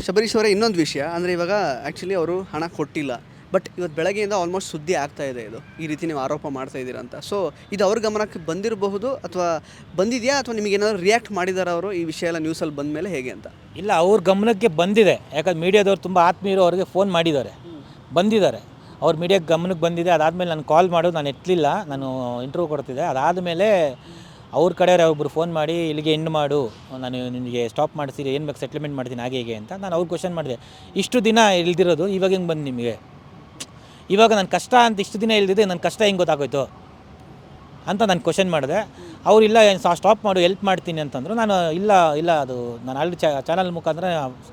ಶಬರೀಶ್ ಅವರೇ ಇನ್ನೊಂದು ವಿಷಯ. ಅಂದರೆ ಇವಾಗ ಆ್ಯಕ್ಚುಲಿ ಅವರು ಹಣ ಕೊಟ್ಟಿಲ್ಲ. ಬಟ್ ಇವತ್ತು ಬೆಳಗ್ಗೆಯಿಂದ ಆಲ್ಮೋಸ್ಟ್ ಸುದ್ದಿ ಆಗ್ತಾ ಇದೆ ಇದು. ಈ ರೀತಿ ನೀವು ಆರೋಪ ಮಾಡ್ತಾ ಇದ್ದೀರಾ ಅಂತ. ಸೊ ಇದು ಅವ್ರ ಗಮನಕ್ಕೆ ಬಂದಿರಬಹುದು ಅಥವಾ ಬಂದಿದೆಯಾ ಅಥವಾ ನಿಮಗೆ ಏನಾದರೂ ರಿಯಾಕ್ಟ್ ಮಾಡಿದಾರ ಅವರು ಈ ವಿಷಯ ಎಲ್ಲ ನ್ಯೂಸಲ್ಲಿ ಬಂದ ಮೇಲೆ ಹೇಗೆ ಅಂತ? ಇಲ್ಲ, ಅವ್ರ ಗಮನಕ್ಕೆ ಬಂದಿದೆ. ಯಾಕಂದ್ರೆ ಮೀಡಿಯಾದವ್ರು ತುಂಬ ಆತ್ಮೀಯರು ಅವ್ರಿಗೆ ಫೋನ್ ಮಾಡಿದ್ದಾರೆ. ಬಂದಿದ್ದಾರೆ. ಅವ್ರ ಮೀಡಿಯಾಗೆ ಗಮನಕ್ಕೆ ಬಂದಿದೆ. ಅದಾದಮೇಲೆ ನಾನು ಕಾಲ್ ಮಾಡೋದು ನಾನು ಎತ್ತಲಿಲ್ಲ. ನಾನು ಇಂಟರ್ವ್ಯೂ ಕೊಡ್ತಿದ್ದೆ. ಅದಾದಮೇಲೆ ಅವ್ರ ಕಡೆಯವ್ರು ಒಬ್ಬರು ಫೋನ್ ಮಾಡಿ, ಇಲ್ಲಿಗೆ ಎಂಡ್ ಮಾಡು. ನಾನು ನಿಮಗೆ ಸ್ಟಾಪ್ ಮಾಡಿಸಿ ಏನು ಬೇಕು ಸೆಟ್ಲ್ಮೆಂಟ್ ಮಾಡ್ತೀನಿ, ಹಾಗೆ ಹೀಗೆ ಅಂತ ನಾನು ಅವ್ರು ಕ್ವಶನ್ ಮಾಡಿದೆ. ಇಷ್ಟು ದಿನ ಇಲ್ದಿರೋದು, ಇವಾಗ ಹೆಂಗೆ ಬಂದು ನಿಮಗೆ? ಇವಾಗ ನನ್ನ ಕಷ್ಟ ಅಂತ ಇಷ್ಟು ದಿನ ಇಲ್ದಿದೆ ನನ್ನ ಕಷ್ಟ ಹೆಂಗೆ ಗೊತ್ತಾಗೋಯ್ತು? ಅಂತ ನಾನು ಕ್ವಶನ್ ಮಾಡಿದೆ. ಅವ್ರು ಇಲ್ಲ ಸ್ಟಾಪ್ ಮಾಡು ಹೆಲ್ಪ್ ಮಾಡ್ತೀನಿ ಅಂತಂದ್ರು ನಾನು, ಇಲ್ಲ ಇಲ್ಲ, ಅದು ನಾನು ಆಲ್ರೆಡಿ ಚಾನಲ್ ಮುಖಾಂತರ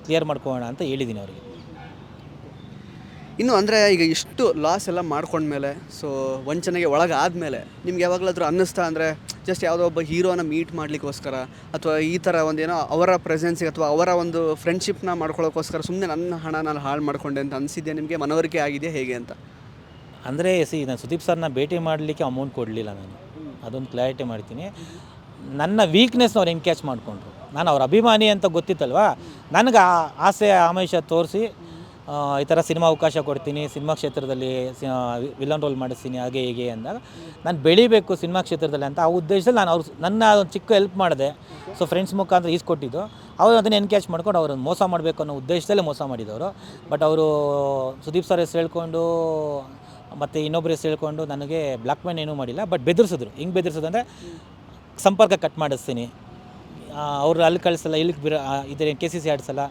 ಕ್ಲಿಯರ್ ಮಾಡ್ಕೊಳ್ಳೋಣ ಅಂತ ಹೇಳಿದ್ದೀನಿ ಅವರಿಗೆ. ಇನ್ನು ಅಂದರೆ ಈಗ ಇಷ್ಟು ಲಾಸ್ ಎಲ್ಲ ಮಾಡ್ಕೊಂಡ್ಮೇಲೆ ಸೊ ವಂಚನೆಗೆ ಒಳಗಾದ್ಮೇಲೆ ನಿಮ್ಗೆ ಯಾವಾಗಲಾದರೂ ಅನ್ನಿಸ್ತಾ ಅಂದರೆ ಜಸ್ಟ್ ಯಾವುದೋ ಒಬ್ಬ ಹೀರೋನ ಮೀಟ್ ಮಾಡಲಿಕ್ಕೋಸ್ಕರ ಅಥವಾ ಈ ಥರ ಒಂದೇನೋ ಅವರ ಪ್ರೆಸೆನ್ಸಿಗೆ ಅಥವಾ ಅವರ ಒಂದು ಫ್ರೆಂಡ್ಶಿಪ್ನ ಮಾಡ್ಕೊಳ್ಳೋಕ್ಕೋಸ್ಕರ ಸುಮ್ಮನೆ ನನ್ನ ಹಣ ನಾನು ಹಾಳು ಮಾಡ್ಕೊಂಡೆ ಅಂತ ಅನಿಸಿದ್ದೆ ನಿಮಗೆ? ಮನವರಿಕೆ ಆಗಿದೆ ಹೇಗೆ ಅಂತ? ಅಂದರೆ ಸಿ ನಾನು ಸುದೀಪ್ ಸರ್ನ ಭೇಟಿ ಮಾಡಲಿಕ್ಕೆ ಅಮೌಂಟ್ ಕೊಡಲಿಲ್ಲ ನಾನು. ಅದೊಂದು ಕ್ಲಾರಿಟಿ ಮಾಡ್ತೀನಿ. ನನ್ನ ವೀಕ್ನೆಸ್ನ ಅವ್ರು ಎನ್ಕ್ಯಾಚ್ ಕ್ಯಾಚ್ ಮಾಡಿಕೊಂಡ್ರು. ನಾನು ಅವ್ರ ಅಭಿಮಾನಿ ಅಂತ ಗೊತ್ತಿತ್ತಲ್ವಾ? ನನಗೆ ಆ ಆಸೆ ಆಮಿಷ ತೋರಿಸಿ ಈ ಥರ ಸಿನಿಮಾ ಅವಕಾಶ ಕೊಡ್ತೀನಿ, ಸಿನಿಮಾ ಕ್ಷೇತ್ರದಲ್ಲಿ ವಿಲನ್ ರೋಲ್ ಮಾಡಿಸ್ತೀನಿ, ಹಾಗೆ ಹೀಗೆ ಅಂದಾಗ ನಾನು ಬೆಳಿಬೇಕು ಸಿನಿಮಾ ಕ್ಷೇತ್ರದಲ್ಲಿ ಅಂತ ಆ ಉದ್ದೇಶದಲ್ಲಿ ನಾನು ಅವ್ರು ನನ್ನ ಒಂದು ಚಿಕ್ಕ ಹೆಲ್ಪ್ ಮಾಡಿದೆ. ಸೊ ಫ್ರೆಂಡ್ಸ್ ಮುಖಾಂತರ ಈಸ್ಕೊಟ್ಟಿದ್ದು ಅವರು ಅದನ್ನು ಎನ್ಕ್ಯಾಚ್ ಮಾಡ್ಕೊಂಡು ಅವ್ರನ್ನ ಮೋಸ ಮಾಡಬೇಕು ಅನ್ನೋ ಉದ್ದೇಶದಲ್ಲೇ ಮೋಸ ಮಾಡಿದವರು. ಬಟ್ ಅವರು ಸುದೀಪ್ ಸರ್ ಹೆಸರು ಹೇಳ್ಕೊಂಡು, ಮತ್ತು ಇನ್ನೊಬ್ಬರು ಹೆಸರು ಹೇಳ್ಕೊಂಡು ನನಗೆ ಬ್ಲ್ಯಾಕ್ ಮೇನ್ ಏನೂ ಮಾಡಿಲ್ಲ. ಬಟ್ ಬೆದರಿಸಿದ್ರು. ಹಿಂಗೆ ಬೆದರಿಸೋದು ಅಂದರೆ ಸಂಪರ್ಕ ಕಟ್ ಮಾಡಿಸ್ತೀನಿ. ಅವರು ಅಲ್ಲಿ ಕಳಿಸಲ್ಲ, ಇಲ್ಲಿಗೆ ಬಿರ ಇದೇ ಕೆ ಸಿ ಸಿ ಆಡಿಸಲ್ಲ.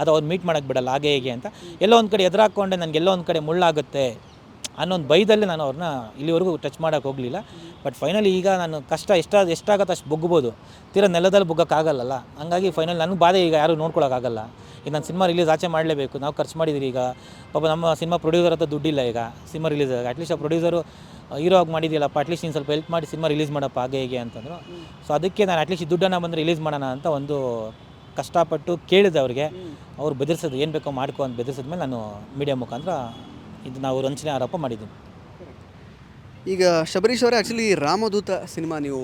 ಅದು ಅವ್ರು ಮೀಟ್ ಮಾಡೋಕ್ಕೆ ಬಿಡಲ್ಲ. ಹಾಗೆ ಹೇಗೆ ಅಂತ. ಎಲ್ಲೋ ಒಂದು ಕಡೆ ಎದುರಾಕೊಂಡೆ, ನನಗೆ ಎಲ್ಲೋ ಒಂದು ಕಡೆ ಮುಳ್ಳಾಗುತ್ತೆ ಅನ್ನೋ ಒಂದು ಭಯದಲ್ಲಿ ನಾನು ಅವ್ರನ್ನ ಇಲ್ಲಿವರೆಗೂ ಟಚ್ ಮಾಡೋಕ್ಕೆ ಹೋಗಲಿಲ್ಲ. ಬಟ್ ಫೈನಲಿ ಈಗ ನಾನು ಕಷ್ಟ ಎಷ್ಟ, ಎಷ್ಟಾಗತ್ತೆ ಅಷ್ಟು ಬೊಗ್ಬೋದು ತೀರಾ ನೆಲದಲ್ಲಿ ಬೊಗ್ಗೋಕ್ಕಾಗಲ್ಲ ಹಂಗಾಗಿ ಫೈನಲ್ ನನಗೆ ಬಾಧೆ ಈಗ ಯಾರು ನೋಡ್ಕೊಳಕ್ಕಾಗಲ್ಲ. ಈಗ ನಾನು ಸಿನಿಮಾ ರಿಲೀಸ್ ಆಚೆ ಮಾಡಲೇಬೇಕು. ನಾವು ಖರ್ಚು ಮಾಡಿದ್ದೀರಿ ಈಗ. ಪಾಪ ನಮ್ಮ ಸಿನಿಮಾ ಪ್ರೊಡ್ಯೂಸರ್ ಹತ್ರ ದುಡ್ಡಿಲ್ಲ ಈಗ. ಸಿನಿಮಾ ರಿಲೀಸ್ ಅಟ್ಲೀಸ್ಟ್ ಆ ಪ್ರೊಡ್ಯೂಸರು ಹೀರೋ ಆಗಿ ಮಾಡಿದ್ದಿಲ್ಲಪ್ಪ ಅಟ್ಲೀಸ್ಟ್ ನೀನು ಸ್ವಲ್ಪ ಹೆಲ್ಪ್ ಮಾಡಿ ಸಿನಿಮಾ ರಿಲೀಸ್ ಮಾಡಪ್ಪ. ಹಾಗೆ ಹೇಗೆ ಅಂತಂದರು. ಸೊ ಅದಕ್ಕೆ ನಾನು ಅಟ್ಲೀಸ್ಟ್ ದುಡ್ಡನ್ನು ಬಂದರೆ ರಿಲೀಸ್ ಮಾಡೋಣ ಅಂತ ಒಂದು ಕಷ್ಟಪಟ್ಟು ಕೇಳಿದೆ ಅವ್ರಿಗೆ ಅವ್ರು ಬೆದರಿಸೋದು ಏನು ಬೇಕೋ ಮಾಡ್ಕೊ ಅಂತ ಬೆದರಿಸಿದ್ಮೇಲೆ ನಾನು ಮೀಡಿಯಾ ಮುಖಾಂತರ ಇದು ನಾವು ರಂಚನೆ ಆರೋಪ ಮಾಡಿದ್ದೀನಿ ಈಗ ಶಬರೀಶ್ ಅವರೇ ಆ್ಯಕ್ಚುಲಿ ರಾಮದೂತ ಸಿನಿಮಾ ನೀವು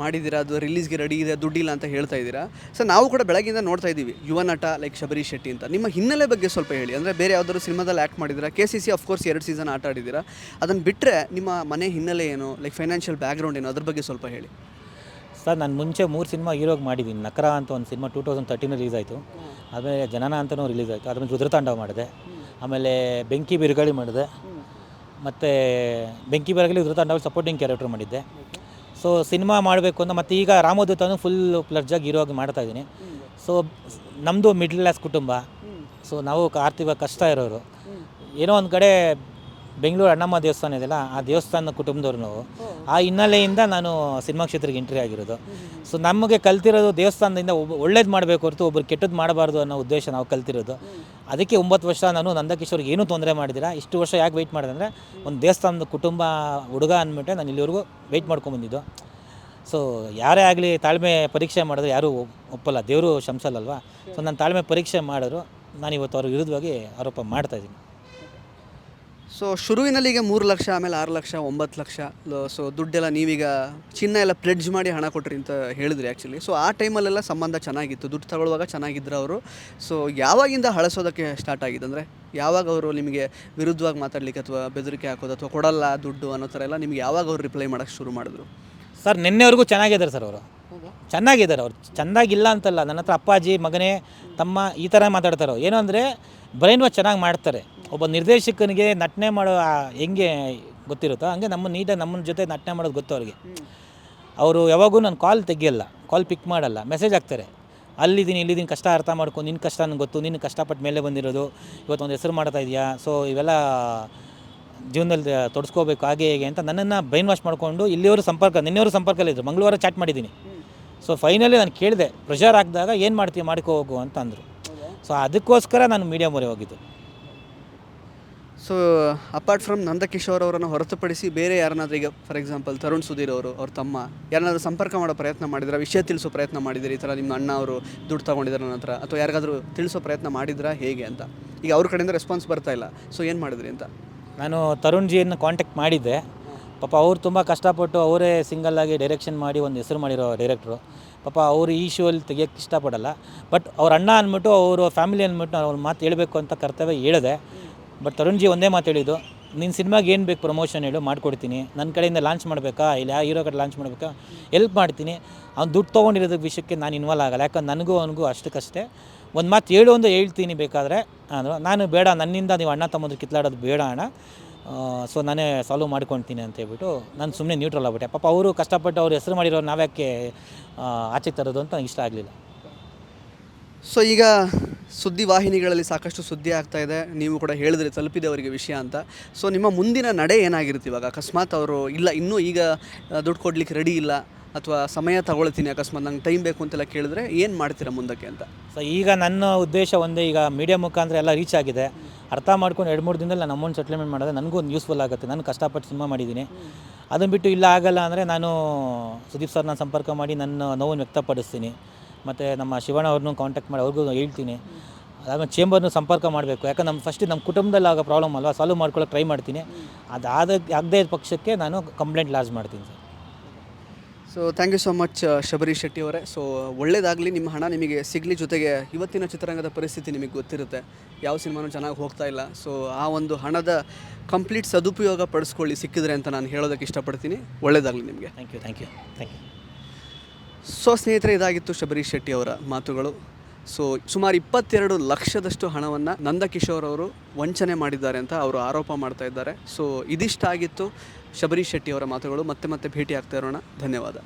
ಮಾಡಿದ್ದೀರಾ? ಅದು ರಿಲೀಸ್ಗೆ ರೆಡಿ ಇದೆ ದುಡ್ಡಿಲ್ಲ ಅಂತ ಹೇಳ್ತಾ ಇದ್ದೀರಾ? ಸೊ ನಾವು ಕೂಡ ಬೆಳಗ್ಗಿಂದ ನೋಡ್ತಾ ಇದ್ದೀವಿ ಯುವ ನಟ ಲೈಕ್ ಶಬರೀಶ್ ಶೆಟ್ಟಿ ಅಂತ. ನಿಮ್ಮ ಹಿನ್ನೆಲೆ ಬಗ್ಗೆ ಸ್ವಲ್ಪ ಹೇಳಿ. ಅಂದರೆ ಬೇರೆ ಯಾವುದಾದ್ರು ಸಿನಿಮಾದಲ್ಲಿ ಆ್ಯಕ್ಟ್ ಮಾಡಿದ್ದೀರಾ? K C C of course ಎರಡು ಸೀಸನ್ ಆಟ ಆಡಿದ್ದೀರಾ? ಅದನ್ನು ಬಿಟ್ಟರೆ ನಿಮ್ಮ ಮನೆ ಹಿನ್ನೆಲೆ ಏನು? ಲೈಕ್ ಫೈನಾನ್ಷಿಯಲ್ ಬ್ಯಾಕ್ಗ್ರೌಂಡ್ ಏನು? ಅದ್ರ ಬಗ್ಗೆ ಸ್ವಲ್ಪ ಹೇಳಿ. ಸರ್, ನಾನು ಮುಂಚೆ ಮೂರು ಸಿನಿಮಾ ಹೀರೋಗಿ ಮಾಡಿದ್ದೀನಿ ನಕರ ಅಂತ ಒಂದು cinema two thousand thirteen release ಆಯಿತು. ಆಮೇಲೆ ಜನನ ಅಂತನೂ ರಿಲೀಸ್ ಆಯಿತು. ಆಮೇಲೆ ರುದ್ರತಾಂಡವ ಮಾಡಿದೆ. ಆಮೇಲೆ ಬೆಂಕಿ ಬಿರುಗಾಳಿ ಮಾಡಿದೆ. ಮತ್ತು ಬೆಂಕಿ ಬಿರುಗಾಳಿ ರುದ್ರತಾಂಡವಲ್ಲಿ ಸಪೋರ್ಟಿಂಗ್ ಕ್ಯಾರೆಕ್ಟರ್ ಮಾಡಿದ್ದೆ. ಸೊ ಸಿನಿಮಾ ಮಾಡಬೇಕು ಅಂತ ಮತ್ತು ಈಗ ರಾಮದೂತನು ಫುಲ್ ಪ್ಲರ್ಜಾಗಿ ಹೀರೋಗಿ ಮಾಡ್ತಾ ಇದ್ದೀನಿ. ಸೊ ನಮ್ಮದು ಮಿಡ್ಲ್ ಕ್ಲಾಸ್ ಕುಟುಂಬ. ಸೊ ನಾವು ಆರ್ಥಿಕ ಕಷ್ಟ ಇರೋರು. ಏನೋ ಒಂದು ಕಡೆ ಬೆಂಗಳೂರು ಅಣ್ಣಮ್ಮ ದೇವಸ್ಥಾನ ಇದೆಯಲ್ಲ ಆ ದೇವಸ್ಥಾನದ ಕುಟುಂಬದವ್ರು ನಾವು. ಆ ಹಿನ್ನೆಲೆಯಿಂದ ನಾನು ಸಿನಿಮಾ ಕ್ಷೇತ್ರಕ್ಕೆ ಎಂಟ್ರಿ ಆಗಿರೋದು. ಸೊ ನಮಗೆ ಕಲ್ತಿರೋದು ದೇವಸ್ಥಾನದಿಂದ ಒಬ್ಬ ಒಳ್ಳೇದು ಮಾಡಬೇಕು ಹೊರತು ಒಬ್ರು ಕೆಟ್ಟದ್ದು ಮಾಡಬಾರ್ದು ಅನ್ನೋ ಉದ್ದೇಶ ನಾವು ಕಲ್ತಿರೋದು. ಅದಕ್ಕೆ ಒಂಬತ್ತು ವರ್ಷ ನಾನು ನಂದಕಿಶೋರ್ಗೆ ಏನೂ ತೊಂದರೆ ಮಾಡಿದಿರ? ಇಷ್ಟು ವರ್ಷ ಯಾಕೆ ವೆಯ್ಟ್ ಮಾಡಿದೆ ಅಂದರೆ ಒಂದು ದೇವಸ್ಥಾನದ ಕುಟುಂಬ ಹುಡುಗ ಅಂದ್ಬಿಟ್ಟೆ ನಾನು ಇಲ್ಲಿವರೆಗೂ ವೆಯ್ಟ್ ಮಾಡ್ಕೊಂಬಂದಿದ್ದು ಸೊ ಯಾರೇ ಆಗಲಿ ತಾಳ್ಮೆ ಪರೀಕ್ಷೆ ಮಾಡಿದ್ರೆ ಯಾರೂ ಒಪ್ಪಲ್ಲ ದೇವರು ಶಂಸಲ್ಲಲ್ವಾ? ಸೊ ನಾನು ತಾಳ್ಮೆ ಪರೀಕ್ಷೆ ಮಾಡಿದ್ರು. ನಾನು ಇವತ್ತು ಅವ್ರ ವಿರುದ್ಧವಾಗಿ ಆರೋಪ ಮಾಡ್ತಾಯಿದ್ದೀನಿ ಸೊ ಶುರುವಿನಲ್ಲಿ ಈಗ ಮೂರು ಲಕ್ಷ ಆಮೇಲೆ ಆರು ಲಕ್ಷ ಒಂಬತ್ತು ಲಕ್ಷ. ಸೊ ದುಡ್ಡೆಲ್ಲ ನೀವೀಗ ಚಿನ್ನ ಎಲ್ಲ ಪ್ಲೆಡ್ಜ್ ಮಾಡಿ ಹಣ ಕೊಟ್ರಿ ಅಂತ ಹೇಳಿದ್ರಿ ಆ್ಯಕ್ಚುಲಿ ಸೊ ಆ ಟೈಮಲ್ಲೆಲ್ಲ ಸಂಬಂಧ ಚೆನ್ನಾಗಿತ್ತು. ದುಡ್ಡು ತಗೊಳ್ಳುವಾಗ ಚೆನ್ನಾಗಿದ್ರು ಅವರು. ಸೊ ಯಾವಾಗಿಂದ ಹಳಸೋದಕ್ಕೆ ಸ್ಟಾರ್ಟ್ ಆಗಿದೆ ಅಂದರೆ ಯಾವಾಗ ಅವರು ನಿಮಗೆ ವಿರುದ್ಧವಾಗಿ ಮಾತಾಡ್ಲಿಕ್ಕೆ ಅಥವಾ ಬೆದರಿಕೆ ಹಾಕೋದು ಅಥವಾ ಕೊಡಲ್ಲ ದುಡ್ಡು ಅನ್ನೋ ಥರ ಎಲ್ಲ ನಿಮ್ಗೆ ಯಾವಾಗ ಅವ್ರು ರಿಪ್ಲೈ ಮಾಡೋಕ್ಕೆ ಶುರು ಮಾಡಿದ್ರು? ಸರ್ ನಿನ್ನೆವರೆಗೂ ಚೆನ್ನಾಗಿದ್ದಾರೆ ಸರ್ ಅವರು. ಚೆನ್ನಾಗಿದ್ದಾರೆ ಅವ್ರು. ಚೆನ್ನಾಗಿಲ್ಲ ಅಂತಲ್ಲ. ನನ್ನ ಹತ್ರ ಅಪ್ಪಾಜಿ ಮಗನೇ ತಮ್ಮ ಈ ಥರ ಮಾತಾಡ್ತಾರೆ ಏನೋ ಅಂದರೆ ಬ್ರೈನ್ ವಾಶ್ ಚೆನ್ನಾಗಿ ಮಾಡ್ತಾರೆ. ಒಬ್ಬ ನಿರ್ದೇಶಕನಿಗೆ ನಟನೆ ಮಾಡೋ ಹೆಂಗೆ ಗೊತ್ತಿರುತ್ತೋ, ಹಂಗೆ ನಮ್ಮ ನೀಟಾಗಿ ನಮ್ಮ ಜೊತೆ ನಟನೆ ಮಾಡೋದು ಗೊತ್ತು ಅವ್ರಿಗೆ. ಅವರು ಯಾವಾಗೂ ನಾನು ಕಾಲ್ ತೆಗಿಯಲ್ಲ ಕಾಲ್ ಪಿಕ್ ಮಾಡಲ್ಲ ಮೆಸೇಜ್ ಹಾಕ್ತಾರೆ. ಅಲ್ಲಿದ್ದೀನಿ, ಇಲ್ಲಿದ್ದೀನಿ, ಕಷ್ಟ ಅರ್ಥ ಮಾಡ್ಕೊಂಡು ನಿನ್ನ ಕಷ್ಟ ನನಗೆ ಗೊತ್ತು ನಿನ್ನ ಕಷ್ಟಪಟ್ಟು ಮೇಲೆ ಬಂದಿರೋದು, ಇವತ್ತು ಒಂದು ಹೆಸರು ಮಾಡ್ತಾ ಇದೆಯಾ? ಸೊ ಇವೆಲ್ಲ ಜೀವನದಲ್ಲಿ ತೊಡಸ್ಕೋಬೇಕು, ಹಾಗೆ ಹೇಗೆ ಅಂತ ನನ್ನನ್ನು ಬ್ರೈನ್ ವಾಶ್ ಮಾಡಿಕೊಂಡು ಇಲ್ಲಿಯವರು ಸಂಪರ್ಕ ನಿನ್ನೆಯವರು ಸಂಪರ್ಕಲ್ಲಿದ್ದರು ಮಂಗಳವಾರ ಚಾಟ್ ಮಾಡಿದ್ದೀನಿ. ಸೊ ಫೈನಲಿ ನಾನು ಕೇಳಿದೆ ಪ್ರೆಷರ್ ಹಾಕಿದಾಗ ಏನು ಮಾಡ್ತೀವಿ ಮಾಡ್ಕೋ ಹೋಗು ಅಂತ ಅಂದರು. ಸೊ ಅದಕ್ಕೋಸ್ಕರ ನಾನು ಮೀಡಿಯಾ ಮೊರೆ ಹೋಗಿದ್ದು. ಸೊ ಅಪಾರ್ಟ್ ಫ್ರಮ್ ನಂದಕಿಶೋರ್ ಅವರನ್ನು ಹೊರತುಪಡಿಸಿ ಬೇರೆ ಯಾರನ್ನಾದ್ರೂ ಈಗ ಫಾರ್ ಎಕ್ಸಾಂಪಲ್ ತರುಣ್ ಸುಧೀರ್ ಅವರು, ಅವ್ರ ತಮ್ಮ, ಯಾರನ್ನಾದ್ರೂ ಸಂಪರ್ಕ ಮಾಡೋ ಪ್ರಯತ್ನ ಮಾಡಿದ್ರೆ? ವಿಷಯ ತಿಳಿಸೋ ಪ್ರಯತ್ನ ಮಾಡಿದಿರಿ ಈ ಥರ ನಿಮ್ಮ ಅಣ್ಣ ಅವರು ದುಡ್ಡು ತೊಗೊಂಡಿದ್ದಾರೆ ನನ್ನ ಹತ್ರ? ಅಥವಾ ಯಾರಿಗಾದರೂ ತಿಳಿಸೋ ಪ್ರಯತ್ನ ಮಾಡಿದ್ರಾ? ಹೇಗೆ ಅಂತ? ಈಗ ಅವ್ರ ಕಡೆಯಿಂದ ರೆಸ್ಪಾನ್ಸ್ ಬರ್ತಾ ಇಲ್ಲ. ಸೊ ಏನು ಮಾಡಿದ್ರಿ ಅಂತ? ನಾನು ತರುಣ್ ಜಿಯನ್ನು ಕಾಂಟ್ಯಾಕ್ಟ್ ಮಾಡಿದ್ದೆ. ಪಾಪ ಅವ್ರು ತುಂಬ ಕಷ್ಟಪಟ್ಟು ಅವರೇ ಸಿಂಗಲ್ಲಾಗಿ ಡೈರೆಕ್ಷನ್ ಮಾಡಿ ಒಂದು ಹೆಸರು ಮಾಡಿರೋ ಡೈರೆಕ್ಟ್ರು ಪಾಪ ಅವರು ಈ ಶೋ ಅಲ್ಲಿ ತೆಗಿಯೋಕ್ಕೆ ಇಷ್ಟಪಡಲ್ಲ. ಬಟ್ ಅವ್ರ ಅಣ್ಣ ಅಂದ್ಬಿಟ್ಟು, ಅವರು ಫ್ಯಾಮಿಲಿ ಅಂದ್ಬಿಟ್ಟು ಅವ್ರ ಮಾತು ಹೇಳಬೇಕು ಅಂತ ಕರ್ತವ್ಯ ಹೇಳಿದೆ. ಬಟ್ ತರುಣ್ ಜಿ ಒಂದೇ ಮಾತು ಹೇಳಿದ್ದು ನಿನ್ನ ಸಿನಿಮಾಗೆ ಏನು ಬೇಕು ಪ್ರಮೋಷನ್ ಹೇಳು, ಮಾಡ್ಕೊಡ್ತೀನಿ. ನನ್ನ ಕಡೆಯಿಂದ ಲಾಂಚ್ ಮಾಡಬೇಕಾ? ಇಲ್ಲ, ಹೀರೋ ಕಡೆ ಲಾಂಚ್ ಮಾಡಬೇಕಾ? ಎಲ್ಪ್ ಮಾಡ್ತೀನಿ. ಅವ್ನು ದುಡ್ಡು ತೊಗೊಂಡಿರೋದ್ರ ವಿಷಯಕ್ಕೆ ನಾನು ಇನ್ವಾಲ್ವ್ ಆಗಲ್ಲ. ಯಾಕಂದ್ರೆ ನನಗೂ ಅವನಿಗೂ ಅಷ್ಟಕ್ಕಷ್ಟೇ. ಒಂದು ಮಾತು ಹೇಳು ಒಂದು ಹೇಳ್ತೀನಿ ಬೇಕಾದರೆ. ಅಂದರು ನಾನು ಬೇಡ, ನನ್ನಿಂದ ನೀವು ಅಣ್ಣ ತಮ್ಮಂದ್ರೆ ಕಿತ್ಲಾಡೋದು ಬೇಡ ಅಣ್ಣ. ಸೊ ನಾನೇ ಸಾಲ್ವ್ ಮಾಡ್ಕೊತೀನಿ ಅಂತ ಹೇಳ್ಬಿಟ್ಟು ನಾನು ಸುಮ್ಮನೆ ನ್ಯೂಟ್ರಲ್ ಆಗ್ಬಿಟ್ಟೆ. ಪಾಪ ಅವರು ಕಷ್ಟಪಟ್ಟು ಅವ್ರು ಹೆಸರು ಮಾಡಿರೋ ನಾವ್ಯಾಕೆ ಆಚೆ ತರೋದು ಅಂತ ನಂಗೆ ಇಷ್ಟ ಆಗಲಿಲ್ಲ. ಸೊ ಈಗ ಸುದ್ದಿ ವಾಹಿನಿಗಳಲ್ಲಿ ಸಾಕಷ್ಟು ಸುದ್ದಿ ಆಗ್ತಾ ಇದೆ. ನೀವು ಕೂಡ ಹೇಳಿದ್ರಿ ತಲುಪಿದೆ ಅವರಿಗೆ ವಿಷಯ ಅಂತ. ಸೊ ನಿಮ್ಮ ಮುಂದಿನ ನಡೆ ಏನಾಗಿರುತ್ತೆ ಇವಾಗ? ಅಕಸ್ಮಾತ್ ಅವರು, ಇಲ್ಲ, ಇನ್ನೂ ಈಗ ದುಡ್ಡು ಕೊಡ್ಲಿಕ್ಕೆ ರೆಡಿ ಇಲ್ಲ, ಅಥವಾ ಸಮಯ ತಗೊಳ್ತೀನಿ ಅಕಸ್ಮಾತ್ ನಂಗೆ ಟೈಮ್ ಬೇಕು ಅಂತೆಲ್ಲ ಕೇಳಿದ್ರೆ ಏನು ಮಾಡ್ತೀರಾ ಮುಂದಕ್ಕೆ ಅಂತ? ಸೊ ಈಗ ನನ್ನ ಉದ್ದೇಶ ಒಂದೇ, ಈಗ ಮೀಡಿಯಾ ಮುಖಾಂತರ ಎಲ್ಲ ರೀಚ್ ಆಗಿದೆ. ಅರ್ಥ ಮಾಡ್ಕೊಂಡು ಎರಡು ಮೂರು ದಿನದಲ್ಲಿ ನಾನು ಅಮೌಂಟ್ ಸೆಟ್ಲ್ಮೆಂಟ್ ಮಾಡಿದ್ರೆ ನನಗೂ ಒಂದು ಯೂಸ್ಫುಲ್ ಆಗುತ್ತೆ. ನಾನು ಕಷ್ಟಪಟ್ಟು ಸಿನಿಮಾ ಮಾಡಿದ್ದೀನಿ. ಅದನ್ನು ಬಿಟ್ಟು ಇಲ್ಲ, ಆಗಲ್ಲ ಅಂದರೆ ನಾನು ಸುದೀಪ್ ಸರ್ನ ಸಂಪರ್ಕ ಮಾಡಿ ನನ್ನ ನೋವನ್ನು ವ್ಯಕ್ತಪಡಿಸ್ತೀನಿ. ಮತ್ತು ನಮ್ಮ ಶಿವಣ್ಣ ಅವ್ರನ್ನೂ ಕಾಂಟ್ಯಾಕ್ಟ್ ಮಾಡಿ ಅವ್ರಿಗೂ ಹೇಳ್ತೀನಿ. ಅದಾದ್ಮೇಲೆ ಚೇಂಬರ್ನ ಸಂಪರ್ಕ ಮಾಡಬೇಕು. ಯಾಕಂದ್ರೆ ನಮ್ಮ ಫಸ್ಟ್ ನಮ್ಮ ಕುಟುಂಬದಲ್ಲಿ ಆಗೋ ಪ್ರಾಬ್ಲಮ್ ಅಲ್ವಾ? ಸಾಲ್ವ್ ಮಾಡ್ಕೊಳ್ಳೋಕೆ ಟ್ರೈ ಮಾಡ್ತೀನಿ. ಅದಾದ ಆಗದೇ ಇದ್ದ ಪಕ್ಷಕ್ಕೆ ನಾನು ಕಂಪ್ಲೇಂಟ್ ಲಾಸ್ ಮಾಡ್ತೀನಿ sir. So thank you so much Shabari Shetty ಅವರೇ. ಸೊ ಒಳ್ಳೇದಾಗಲಿ ನಿಮ್ಮ ಹಣ ನಿಮಗೆ ಸಿಗಲಿ ಜೊತೆಗೆ ಇವತ್ತಿನ ಚಿತ್ರರಂಗದ ಪರಿಸ್ಥಿತಿ ನಿಮಗೆ ಗೊತ್ತಿರುತ್ತೆ. ಯಾವ ಸಿನಿಮಾನು ಚೆನ್ನಾಗಿ ಹೋಗ್ತಾ ಇಲ್ಲ. ಸೊ ಆ ಒಂದು ಹಣದ ಕಂಪ್ಲೀಟ್ ಸದುಪಯೋಗ ಪಡಿಸ್ಕೊಳ್ಳಿ ಸಿಕ್ಕಿದ್ರೆ ಅಂತ ನಾನು ಹೇಳೋದಕ್ಕೆ ಇಷ್ಟಪಡ್ತೀನಿ. ಒಳ್ಳೇದಾಗಲಿ ನಿಮಗೆ. Thank you thank you thank you so ಸ್ನೇಹಿತರೆ ಇದಾಗಿತ್ತು ಶಬರೀಶ್ ಶೆಟ್ಟಿ ಅವರ ಮಾತುಗಳು. ಸೊ ಸುಮಾರು ಇಪ್ಪತ್ತೆರಡು ಲಕ್ಷದಷ್ಟು ಹಣವನ್ನು ನಂದಕಿಶೋರ್ ಅವರು ವಂಚನೆ ಮಾಡಿದ್ದಾರೆ ಅಂತ ಅವರು ಆರೋಪ ಮಾಡ್ತಾ ಇದ್ದಾರೆ. ಸೊ ಇದಿಷ್ಟ ಆಗಿತ್ತು ಶಬರೀಶ್ ಶೆಟ್ಟಿ ಅವರ ಮಾತುಗಳು. ಮತ್ತೆ ಮತ್ತೆ ಭೇಟಿ ಆಗ್ತಾ ಇರೋಣ. ಧನ್ಯವಾದ.